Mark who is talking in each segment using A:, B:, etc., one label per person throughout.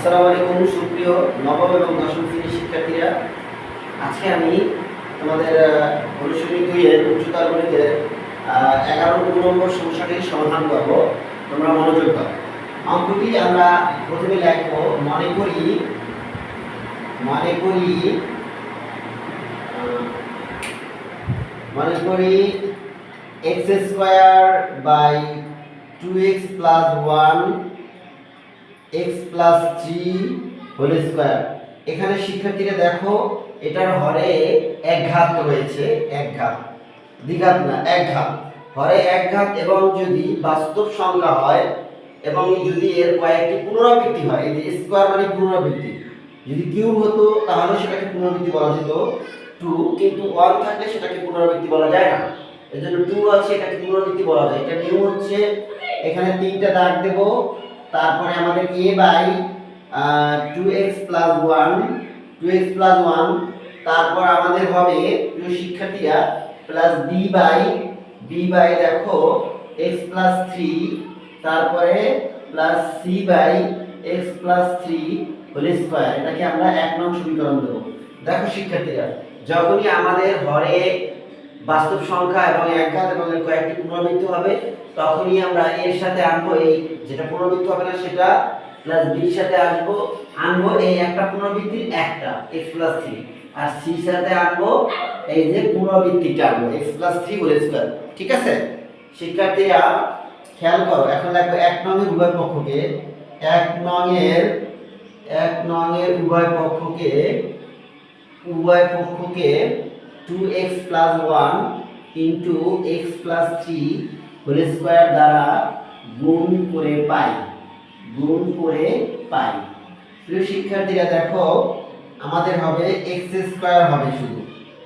A: আসসালামু আলাইকুম, সুপ্রিয় নবম এবং দশম শ্রেণির শিক্ষার্থীরা। আজকে আমি তোমাদের অনুশীলনী দুইয়ের উচ্চতর গণিতের এগারো নম্বর সমস্যাটির সমাধান করব। তোমরা মনোযোগ দাও। অঙ্কটি আমরা প্রথমে লিখব, মনে করি মনে করি মনে করি x square by two x plus one x plus three whole square এখানে শিক্ষার্থীরা দেখো, এটার হরে এক ঘাত রয়েছে, এক ঘাত। দ্বিঘাত না, এক ঘাত। হরে এক ঘাত এবং যদি বাস্তব সংখ্যা হয় এবং যদি এর কয়েকটি পুনরাবৃত্তি হয়, এই যে স্কোয়ার মানে পুনরাবৃত্তি। যদি কিউব হতো, তাহলে সেটাকে পুনরাবৃত্তি বলা যেত টু কিন্তু ওয়ান থাকলে সেটাকে পুনরাবৃত্তি বলা যায় না। এর জন্য টু আছে, এটাকে পুনরাবৃত্তি বলা যায়। এটা নিয়ম হচ্ছে, এখানে তিনটা দাগ দেবো। তারপরে আমাদের a by two x plus one two x plus one তারপর আমাদের হবে প্রিয় শিক্ষার্থীরা plus b by b by দেখো এক্স প্লাস থ্রি তারপরে plus c by x plus three whole square এটাকে আমরা এক নং সমীকরণ দেবো। দেখো শিক্ষার্থীরা, যখনই আমাদের হরে বাস্তব সংখ্যা এবং একঘাত এবং এর কয়েকটি পুনরাবৃত্তি হবে, তখনই আমরা এর সাথে আনব এই, যেটা পুনরাবৃত্তি হবে না সেটা প্লাস বির সাথে আসব আনব এই একটা পুনরাবৃত্তির একটা এক্স প্লাস থ্রি আর সির সাথে আনব এই যে পুনরাবৃত্তিটা আনব x plus three whole square ঠিক আছে? শিক্ষার্থীরা, খেয়াল করো, এখন লাগবে এক নঙের উভয় পক্ষকে, এক নঙের এক নঙের উভয় পক্ষকে উভয় পক্ষকে two x plus one into x plus three whole square দ্বারা গুণ করে পাই। গুণ করে পাই। প্রিয় শিক্ষার্থীরা, দেখো, আমাদের হবে এক্স স্কোয়ার হবে শুধু।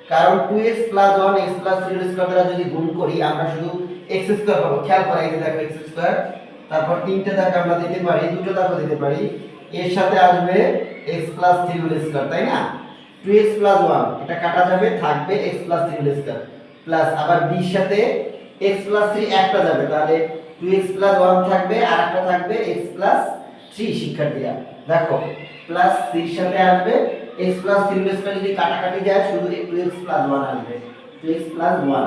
A: কারণ two x plus one x plus three square দ্বারা যদি গুণ করি, আমরা শুধু এক্স স্কোয়ার পাবো। খেয়াল করে যে দেখো এক্স স্কোয়ার তারপর তিনটে দাগ আমরা দিতে পারি, দুটো দাগও দিতে পারি। এর সাথে আসবে x plus three whole square তাই না? টু এক্স প্লাস ওয়ান এটা কাটা যাবে, থাকবে x plus three whole square plus আবার বির সাথে এক্স প্লাস থ্রি একটা যাবে, তাহলে টু এক্স প্লাস ওয়ান থাকবে, আর একটা থাকবে এক্স প্লাস থ্রি শিক্ষার্থীরা দেখো প্লাস থ্রির সাথে আসবে x plus three whole square যদি কাটাকাটি যায়, শুধু টু এক্স প্লাস ওয়ান আসবে। টু এক্স প্লাস ওয়ান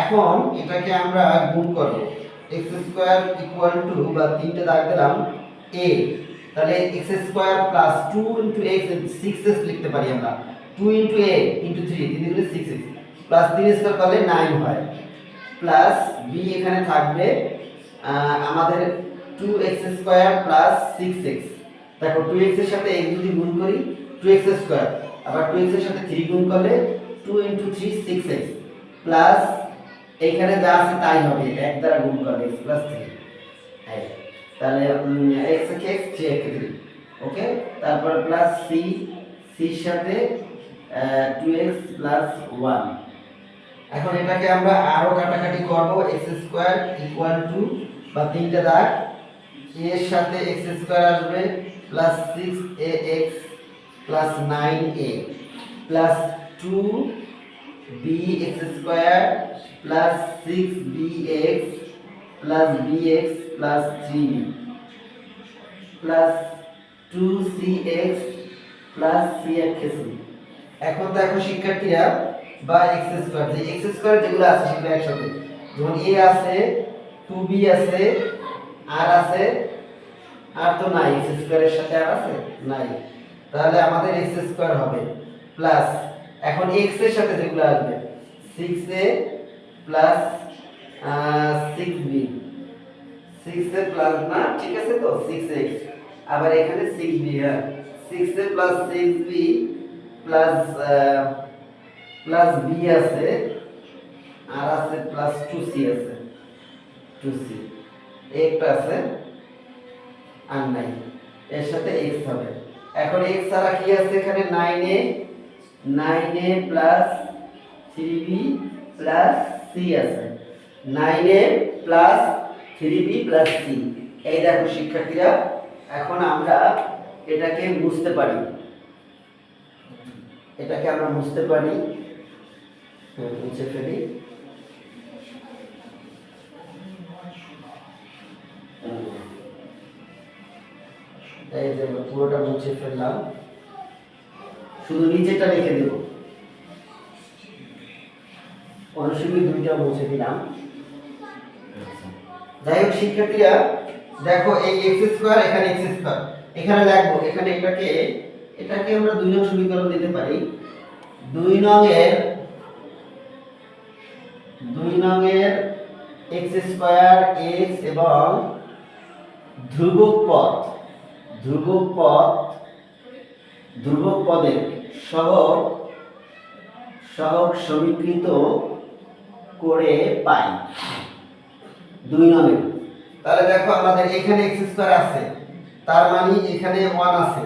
A: এখন এটাকে আমরা গুণ করব। এক্স স্কোয়ার ইকুয়াল টু বা তিনটে দাগ দিলাম এ তাহলে x square plus two into x six x লিখতে পারি আমরা। Two into a into three তিন দিলে সিক্স এক্স প্লাস তিন স্কোয়ার করলে নাইন হয়। প্লাস বি এখানে থাকবে আমাদের two x square plus six দেখো টু এর সাথে এক্স যদি গুণ করি টু এক্স স্কোয়ার। আবার টু এক্সের সাথে থ্রি গুণ করলে two into three six x plus এখানে যা আছে তাই হবে এক দ্বারা গুণ করলে প্লাস থ্রি তাহলে এক্স একে এক্স থ্রি একে থ্রি ওকে তারপর প্লাস সি সির সাথে টু এক্স প্লাস ওয়ান এখন এটাকে আমরা আরও কাটাকাটি করব এক্স স্কোয়ার ইকুয়াল টু বা তিনটে দাগ। এর সাথে এক্স স্কোয়ার আসবে plus six a x plus nine a plus two b x square plus six b x plus b x b plus two c x plus c x এখন শিক্ষার্থীরা, বা x square যে x square যেগুলো আছে সেগুলো একসাথে, যেমন এ আছে টু বি আছে আর আছে, আর তো নাই এক্স স্কোয়ারের সাথে আর আছে? নাই। তাহলে আমাদের এক্স স্কোয়ার হবে প্লাস এখন এক্সের সাথে যেগুলো আসবে six a plus six b six a plus না, ঠিক আছে তো? সিক্স এক্স আবার এখানে সিক্স বি হ্যাঁ six a plus six b plus plus b আছে, আর আছে প্লাস টু সি আছে। টু সি একটা আছে, আর নাই। এর সাথে এক্স হবে। এখন এক্স ছাড়া কি আছে এখানে? Nine a. Nine a plus three b plus c আছে। Nine a plus three b plus c. এই দেখো শিক্ষার্থীরা, এখন আমরা এটাকে বুঝতে পারি। এটাকে আমরা বুঝতে পারি। মুছে ফেলি। এই যে পুরোটা মুছে ফেললাম। শুধু নিচেটা রেখে দেব। অনুশীলনী দুইটা মুছে দিলাম। যাই হোক, শিক্ষার্থীরা, দেখো এই এক্স স্কোয়ার এখানে এক্স স্কোয়ার এখানে লিখব এখানে এটাকে এটাকে আমরা দুই নং সমীকরণ দিতে পারি। দুই নং এর দুই নং এর এক্স স্কোয়ার এক্স এবং ধ্রুবক পদ ধ্রুবক পদ, ধ্রুবক পদের সহগ সহগ সমীকৃত করে পাই। দুই নং তাহলে দেখো আমাদের এখানে এক্স স্কোয়ার আছে, তার মানে এখানে ওয়ান আছে।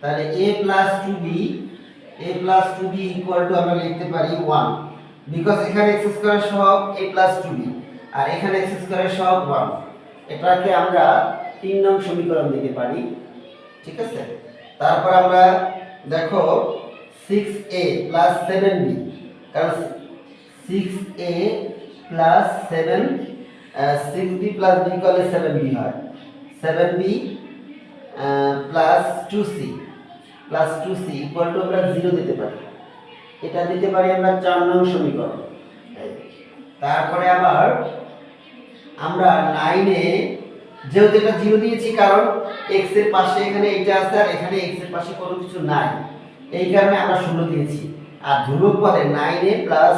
A: তাহলে a plus two b a plus two b equal to আমরা লিখতে পারি ওয়ান বিকজ এখানে এক্স স্কোয়ার সহগ এ প্লাস টু বি আর এখানে এক্স স্কোয়ার সহগ ওয়ান এটাকে আমরা তিন নং সমীকরণ দিতে পারি, ঠিক আছে? তারপর আমরা দেখো six a plus seven b কারণ six a plus seven six b plus b করলে সেভেন বি হয়। Seven b plus two c plus two c equal to আমরা জিরো দিতে পারি। এটা দিতে পারি আমরা চার নং সমীকরণ। তারপরে আবার আমরা নাইনে যেহেতু এটা জিরো দিয়েছি, কারণ এক্সের পাশে এখানে এটা আছে আর এখানে এক্সের পাশে কোনো কিছু নাই। এই কারণে আমরা শূন্য দিয়েছি। আর ধ্রুবক পদে নাইনে plus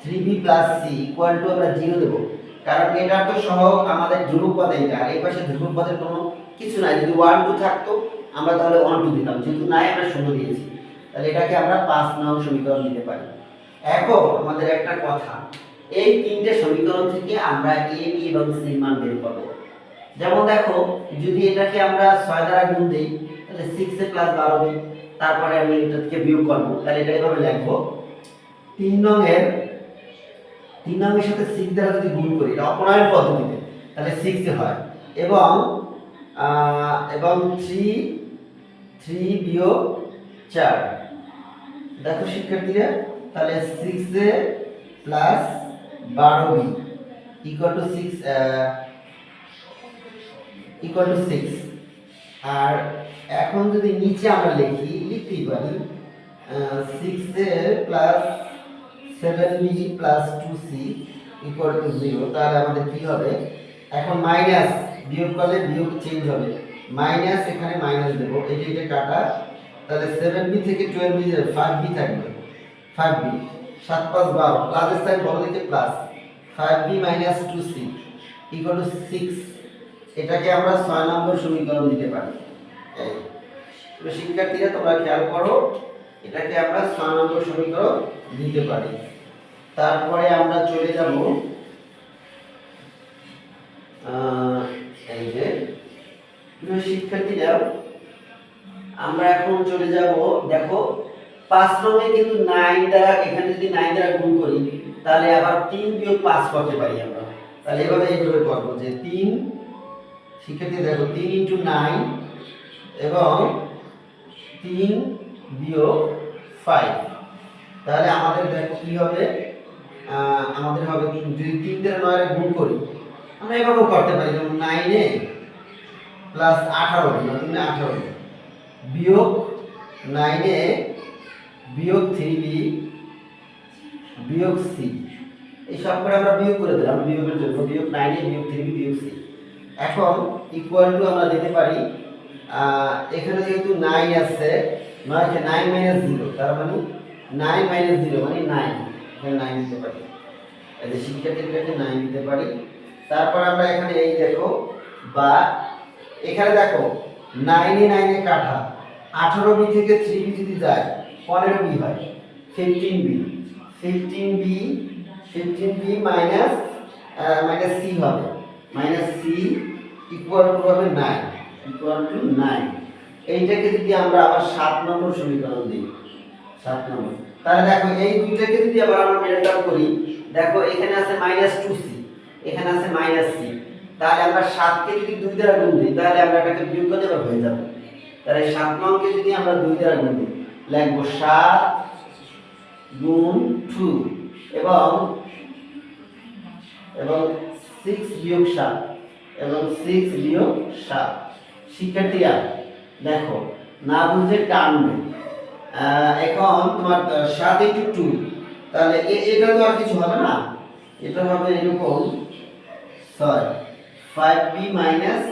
A: three b plus c equal to আমরা জিরো দেবো। কারণ এটা তো সহ আমাদের ধ্রুবক পদে এটা। আর এই পাশে ধ্রুবক পদের কোনো কিছু নাই। যদি ওয়ান টু থাকতো, আমরা তাহলে ওয়ান টু দিতাম। যেহেতু নাই, আমরা শূন্য দিয়েছি। তাহলে এটাকে আমরা পাঁচ নং সমীকরণ দিতে পারি। এখন আমাদের একটা কথা। এই তিনটে সমীকরণ থেকে আমরা এ বি এবং সি মান বের করব। যেমন দেখো, যদি এটাকে আমরা ছয় দ্বারা গুণ দিই, তাহলে সিক্স প্লাস বারো তারপরে আমি এটা থেকে বিয়োগ করব। তাহলে এটা এভাবে লিখব। তিন নংয়ের তিন নংয়ের সাথে সিক্স দ্বারা যদি গুণ করি, এটা অপনয়ন পদ্ধতিতে, তাহলে সিক্স হয়। এবং এবং থ্রি থ্রি বিয়োগ চার। দেখো শিক্ষার্থীরা, তাহলে সিক্স এ প্লাস বারো b equal to six equal to six আর এখন যদি নিচে আমরা লিখি, লিখতেই পারি six a plus seven b plus two c equal to zero তাহলে আমাদের কি হবে? এখন মাইনাস বিয়োগ করলে বিয়োগ চেঞ্জ হবে। মাইনাস এখানে মাইনাস দেবো এটা এটা কাটা, তাহলে সেভেন বি থেকে টুয়েলভ বি ফাইভ বি থাকবে। ফাইভ বি সাত পাঁচ বারো প্লাসের সাইড বড় দিকে plus five b minus two c equal to six এটাকে আমরা ছয় নম্বর সমীকরণ দিতে পারি। শিক্ষার্থীরা তোমরা খেয়াল করো, এটাকে আমরা ছয় নম্বর সমীকরণ দিতে পারি। তারপরে আমরা চলে যাব এই যে, প্রিয় শিক্ষার্থীরা, আমরা এখন চলে যাব, দেখো, পাঁচ নম্বরে কিন্তু নাইন দ্বারা, এখানে যদি নাইন দ্বারা গুণ করি, তাহলে আবার তিন বিয়োগ পাঁচ করতে পারি আমরা। তাহলে এভাবে এইভাবে করব যে তিন, শিক্ষার্থী দেখো, তিন ইন্টু নাইন এবং তিন বিয়োগ ফাইভ তাহলে আমাদের দেখো কী হবে? আমাদের হবে কি, যদি তিন নয় গুণ করি আমরা এভাবেও করতে পারি যেমন নাইনে প্লাস আঠারো তিনে আঠারো বিয়োগ নাইনে বিয়োগ থ্রি বি বিয়োগ সি এই সব করে আমরা বিয়োগ করে দিলাম বিয়োগের জন্য। বিয়োগ নাইনে বিয়োগ থ্রি বি বিয়োগ সি এখন ইকুয়াল টু আমরা দিতে পারি এখানে যেহেতু নাইন আছে নয়কে নাইন মাইনাস জিরো তার মানে নাইন মাইনাস জিরো মানে নাইন এখানে নাইন দিতে পারি। এই যে শিক্ষার্থীদেরকে নাইন দিতে পারি। তারপর আমরা এখানে এই দেখো, বা এখানে দেখো নাইনে নাইনে কাঠা। আঠারো বি থেকে থ্রি বি যদি যায়, পনেরো বি হয় fifteen b. Fifteen b fifteen b minus minus c হবে। মাইনাস সি ইকুয়াল টু হবে নাইন ইকুয়াল টু নাইন এইটাকে যদি আমরা আবার সাত নম্বর সমীকরণ দিই, সাত নম্বর। তাহলে দেখো এই দুইটাকে যদি আবার আমরা মেল্ট করি, দেখো এখানে আছে মাইনাস টু সি এখানে আছে মাইনাস সি তাহলে আমরা সাতকে যদি দুই দ্বারা গুণ দিই, তাহলে আমরা এটাকে বিয়োগ করতে পারব হয়ে যাবে। তাহলে সাত নংকে যদি আমরা দুই দ্বারা গুণ দিই, লিখব সাত গুণ টু এবং এবং সিক্স বিয়োগ সাত, এবং সিক্স বিয়োগ সাত। শিক্ষার্থীরা, দেখো, না বুঝে টানবে। এখন তোমার সাত ইন্টু টু। তাহলে এটা তো আর কিছু হবে না? এটা হবে এরকম, ছয়। Five b minus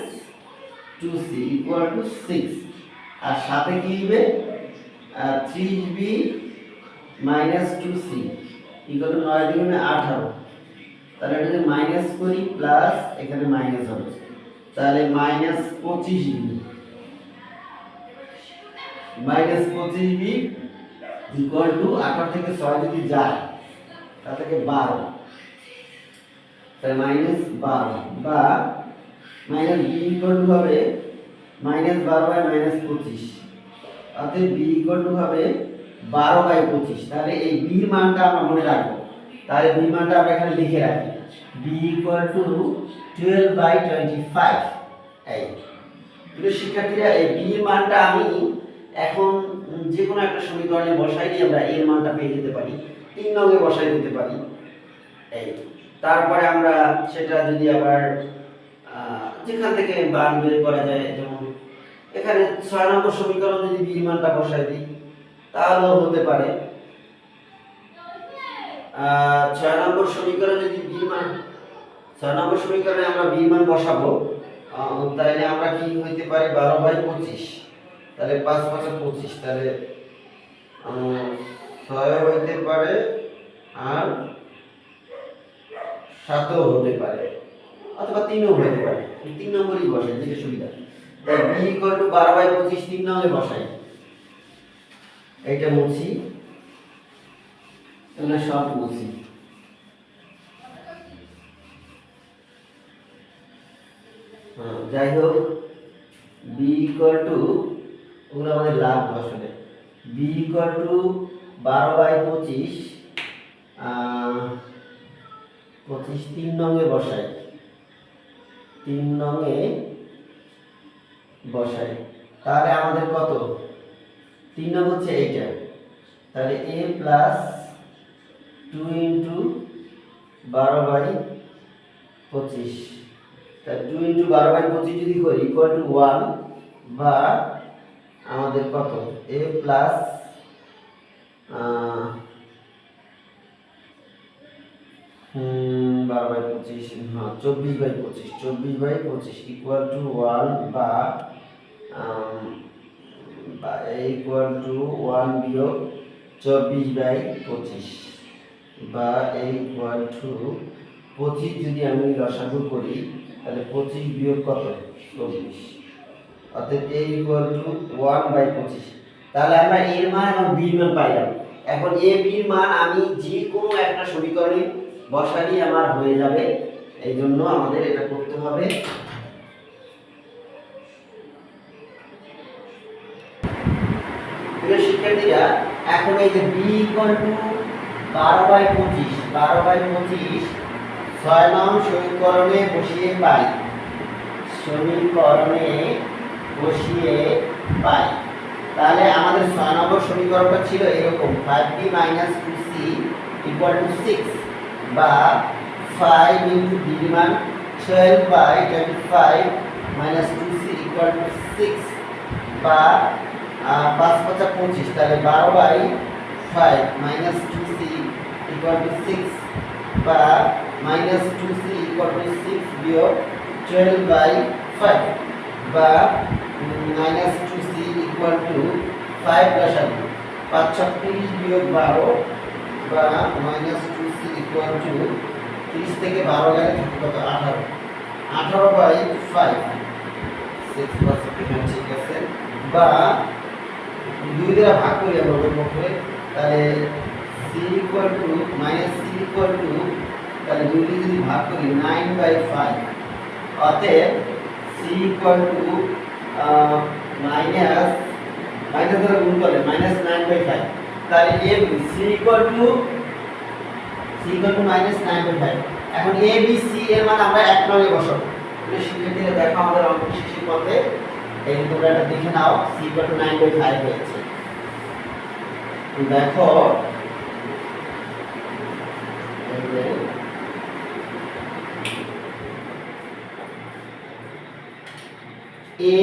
A: two c equal to six আর সাথে কি হবে three b minus two c equal to নয় দুগুণে আঠারো। তাহলে এটা যদি মাইনাস করি প্লাস এখানে মাইনাস হবে। তাহলে মাইনাস পঁচিশ বি মাইনাস পঁচিশ বি ইকুয়াল টু আঠারো থেকে ছয় যদি যায় তা থেকে বারো। তাহলে মাইনাস বারো বা মাইনাস বি ইকুয়াল টু হবে মাইনাস বারো বাই মাইনাস পঁচিশ। অর্থাৎ বি ইকুয়াল টু হবে বারো বাই পঁচিশ। তাহলে এই বির মানটা আমরা মনে রাখব। তাহলে বি মানটা আমরা এখানে লিখে রাখি। B equal to twelve by twenty five এই শিক্ষার্থীরা, এই বির মানটা আমি এখন যে কোনো একটা সমীকরণে দিয়ে আমরা এর মানটা পেয়ে যেতে পারি, তিন নঙ্গে বসাই দিতে পারি। এই, তারপরে আমরা সেটা যদি আবার যেখান থেকে মান বের করা যায়, যেমন এখানে ছয় নম্বর সমীকরণ যদি বির মানটা বসাই দিই, তাহলেও হতে পারে। ছয় নম্বর সমীকরণ যদি বির মান, ছয় নম্বর সমীকরণে আমরা বির মান বসাবো তাহলে আমরা কি হইতে পারে? বারো বাই পঁচিশ। তাহলে পাঁচ পাঁচা পঁচিশ তাহলে ছয় হইতে পারে আর সাতও হতে পারে অথবা তিনও হতে পারে। তিন নম্বরই বসাই যেটা সুবিধা। তাই বি ইকুয়াল টু বারো বাই পঁচিশ তিন নম্বরে বসাই। এইটা মুছি। এগুলো সব মুছি। হ্যাঁ, যাই হোক বি ইকুয়াল টু ওগুলো আমাদের লাভ আসলে বি ইকুয়াল টু বারো বাই পঁচিশ পঁচিশ তিন নঙে বসাই। তিন নঙে বসাই। তাহলে আমাদের কত? তিন নং হচ্ছে এইটা। তাহলে এ প্লাস টু ইন্টু বারো বাই পঁচিশ। তা টু ইন্টু বারো বাই পঁচিশ যদি করি ইকুয়াল টু ওয়ান বা আমাদের কত? এ প্লাস বারো বাই পঁচিশ হ্যাঁ চব্বিশ বাই পঁচিশ, চব্বিশ বাই পঁচিশ ইকুয়াল টু ওয়ান বা ইকুয়াল টু ওয়ান বিয়োগ চব্বিশ বাই পঁচিশ বা ইকুয়াল টু পঁচিশ যদি আমি লসাগু করি, তাহলে পঁচিশ বিয়োগ কত? চব্বিশ। তাহলে আমরা এর মান এবং বির মান পাইলাম। এখন এ বির মান আমি যে কোনো একটা সমীকরণে বসালেই আমার হয়ে যাবে। এই জন্য আমাদের এটা করতে হবে। শিক্ষার্থীরা, এখন এই যে বি ইকুয়াল টু বারো বাই পঁচিশ, বারো বাই পঁচিশ, ছয় নং সমীকরণে বসিয়ে পাই। সমীকরণে বসিয়ে পাই। তাহলে আমাদের ছয় নম্বর সমীকরণটা ছিল এরকম five b minus two c equal to six বা ফাইভ ইন্টু বি মান twelve by twenty five minus two c equal to six বা পাঁচ পাঁচা পঁচিশ, তাহলে বারো by five minus two c equal to six বা minus two c equal to six বিয়োগ টুয়েলভ বাই ফাইভ বা minus two c equal to five আর পাঁচ ছত্রিশ বিয়োগ বারো বা minus two c equal to তিরিশ থেকে বারো গেলে কত আঠারো আঠারো বাই ফাইভ সিক্স পার্সেন্ট ঠিক আছে বা দুই দ্বারা ভাগ করি আমরা ওই পক্ষে তাহলে c equal to minus c equal to তাহলে দুই যদি ভাগ করি নাইন বাই ফাইভ অতএব c equal to minus minus দ্বারা গুণ করলে মাইনাস নাইন বাই ফাইভ তাহলে a c equal to c equal to minus nine by five এখন এ বি সি এর মান আমরা এক নঙ্গে বসাবো। শিক্ষার্থীরা দেখো আমাদের অঙ্ক শেষের পথে। এই তোমরা এটা দেখে নাও c equal to nine by five হয়েছে। দেখো এই যে এ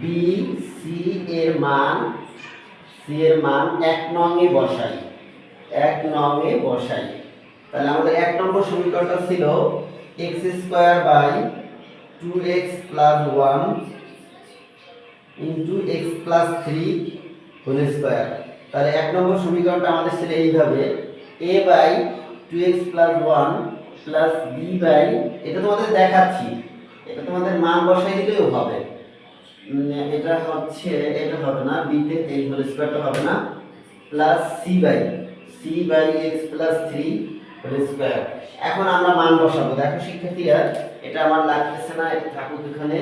A: বি সি এর মান সি এর মান এক নংয়ে বসাই। এক নংয়ে বসাই। তাহলে আমাদের এক নম্বর সমীকরণটা ছিল x square by two x plus one into x plus three whole square তাহলে এক নম্বর সমীকরণটা আমাদের ছিল এইভাবে। A by two x plus one plus b by এটা তোমাদের দেখাচ্ছি। এটা তোমাদের মান বসাই দিলেও হবে। এটা হচ্ছে, এটা হবে না বিতে এই হোল স্কোয়ারটা হবে না plus c by c by x plus three whole square এখন আমরা মান বসাবো। দেখো শিক্ষার্থীরা, এটা আমার লাগতেছে না, এটা থাকুক এখানে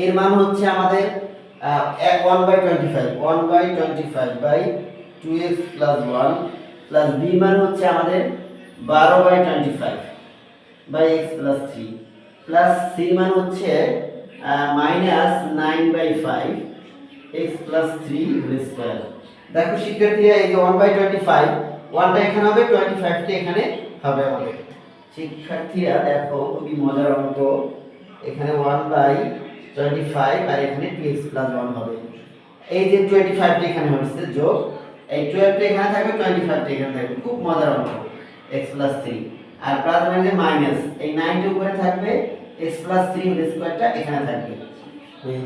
A: এর মান হচ্ছে আমাদের এক one by twenty five one by twenty five by two x plus one plus b মান হচ্ছে আমাদের বারো by twenty five by x plus three plus c মান হচ্ছে minus nine by five x plus three square দেখো শিক্ষার্থীরা, এই যে ওয়ান বাই টোয়েন্টি ফাইভ ওয়ানটা এখানে হবে টোয়েন্টি ফাইভটা এখানে হবে আমাদের। শিক্ষার্থীরা, দেখো, খুবই মজার অঙ্ক। এখানে ওয়ান বাই টোয়েন্টি ফাইভ আর এখানে টু এক্স প্লাস ওয়ান হবে। এই যে টোয়েন্টি ফাইভটা এখানে হচ্ছে যোগ, এই টুয়েলভটা এখানে থাকবে টোয়েন্টি ফাইভটা এখানে থাকবে। খুব মজার অঙ্ক এক্স প্লাস থ্রি আর প্লাস মানে মাইনাস এই নাইনটা উপরে থাকবে এক্স প্লাস থ্রি হোল স্কোয়ারটা এখানে থাকবে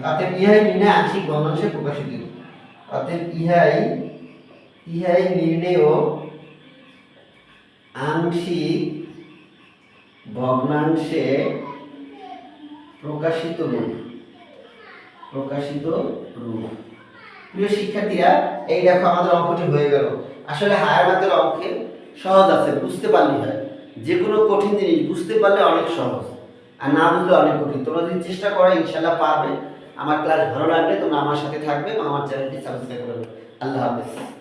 A: অতএব ইহাই নির্ণয় আংশিক প্রকাশিত। অতএব ইহাই ইহাই আংশিক ভগ্নাংশে প্রকাশিত রূপ। প্রকাশিত রূপ। প্রিয় শিক্ষার্থীরা, এই দেখো আমাদের অঙ্কটি হয়ে গেল। আসলে হায়ার ম্যাথের অঙ্কে সহজ আছে, বুঝতে পারলেই হয়। যে কোনো কঠিন জিনিস বুঝতে পারলে অনেক সহজ। আর না বুঝলে অনেক কঠিন। তোমরা যদি চেষ্টা করো ইনশাল্লাহ পাবে আমার ক্লাস ভালো লাগবে তোমরা আমার সাথে থাকবে, আমার চ্যানেলটি সাবস্ক্রাইব করবে। আল্লাহ হাফেজ।